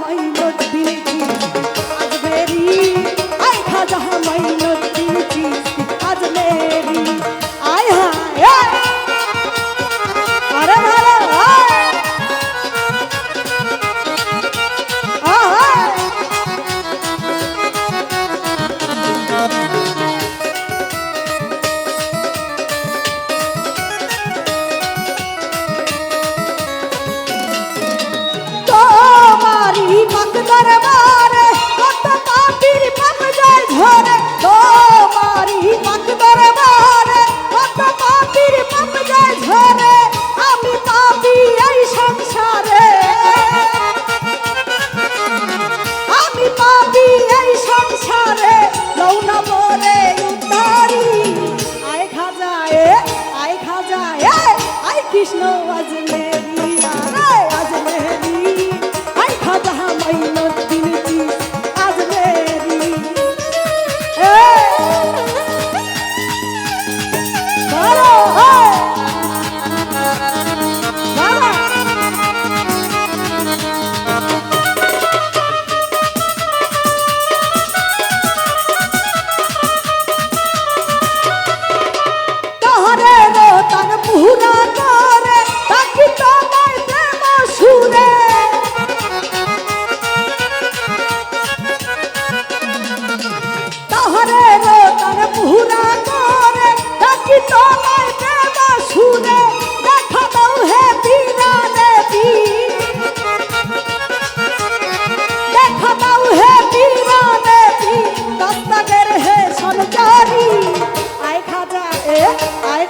my দরবারে, কত পাপির পাপ যায় ঝরে তোমারি পাক দরবারে, কত পাপির পাপ যায় ঝরে আমি পাপি এই সংসারে। আমি পাপি এই সংসারে লৌনা পরে উদ্ধারি। আয় খাজায় আয় খাজায়, আয় কৃষ্ণ আজমের আয়